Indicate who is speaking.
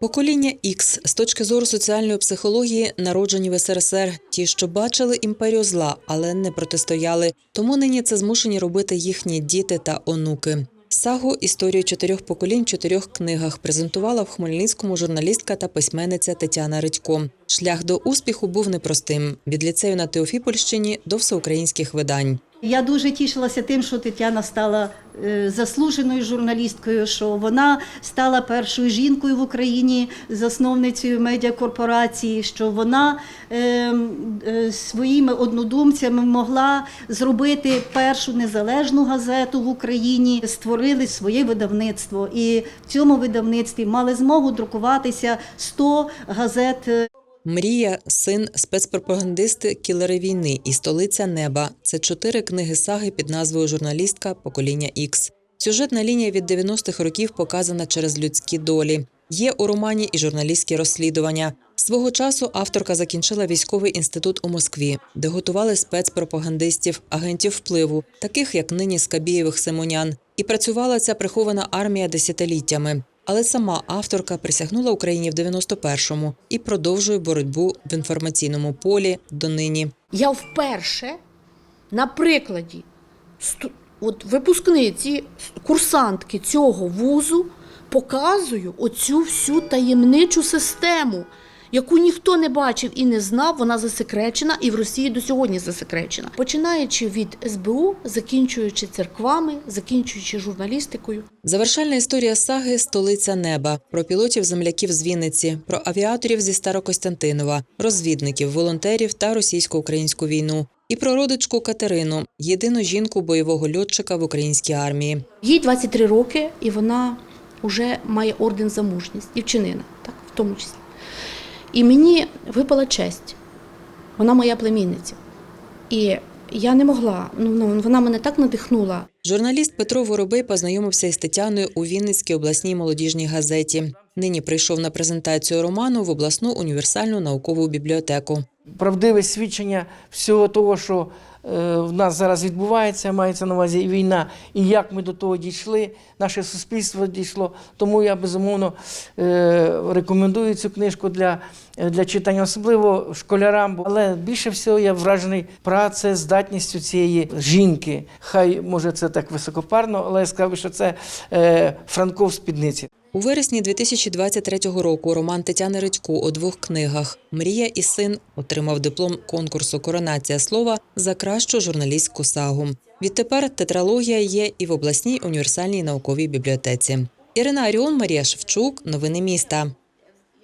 Speaker 1: Покоління X з точки зору соціальної психології народжені в СРСР, ті, що бачили імперію зла, але не протистояли. Тому нині це змушені робити їхні діти та онуки. Сагу історію чотирьох поколінь в чотирьох книгах презентувала в Хмельницькому журналістка та письменниця Тетяна Редько. Шлях до успіху був непростим від ліцею на Теофіпольщині до всеукраїнських видань.
Speaker 2: Я дуже тішилася тим, що Тетяна стала е, заслуженою журналісткою, що вона стала першою жінкою в Україні, засновницею медіакорпорації, що вона е, е, своїми однодумцями могла зробити першу незалежну газету в Україні, створили своє видавництво. І в цьому видавництві мали змогу друкуватися 100 газет е,
Speaker 1: Мрія, син, спецпропагандисти, кілери війни і столиця неба це чотири книги саги під назвою Журналістка Покоління Ікс. Сюжетна лінія від 90-х років показана через людські долі. Є у романі і журналістські розслідування. Свого часу авторка закінчила військовий інститут у Москві, де готували спецпропагандистів, агентів впливу, таких як нині Скабієвих Симонян, і працювала ця прихована армія десятиліттями. Але сама авторка присягнула Україні в 91-му і продовжує боротьбу в інформаційному полі донині.
Speaker 3: Я вперше на прикладі от випускниці, курсантки цього вузу показую оцю всю таємничу систему, яку ніхто не бачив і не знав, вона засекречена і в Росії до сьогодні засекречена. Починаючи від СБУ, закінчуючи церквами, закінчуючи журналістикою.
Speaker 1: Завершальна історія саги Столиця неба про пілотів земляків з Вінниці, про авіаторів зі Старокостянтинова, розвідників, волонтерів та російсько-українську війну. І про родичку Катерину, єдину жінку бойового льотчика в українській армії.
Speaker 3: Їй 23 роки, і вона вже має орден за мужність, дівчинина, так, в тому числі. І мені випала честь. Вона моя племінниця. І я не могла, ну, ну вона мене так надихнула.
Speaker 1: Журналіст Петро Воробей познайомився із Тетяною у Вінницькій обласній молодіжній газеті. Нині прийшов на презентацію роману в обласну універсальну наукову бібліотеку.
Speaker 4: правдиве свідчення всього того, що в нас зараз відбувається, мається на увазі війна, і як ми до того дійшли, наше суспільство дійшло. Тому я безумовно е, рекомендую цю книжку для, е, для читання, особливо школярам. Але більше всього я вражений працездатністю цієї жінки. Хай може це так високопарно, але я сказав що це е, Франко в спідниці.
Speaker 1: У вересні 2023 року роман Тетяни Редько у двох книгах Мрія і син отримав диплом конкурсу Коронація слова за кращу журналістську сагу. Відтепер тетралогія є і в обласній універсальній науковій бібліотеці. Ірина Аріон, Марія Шевчук. Новини міста.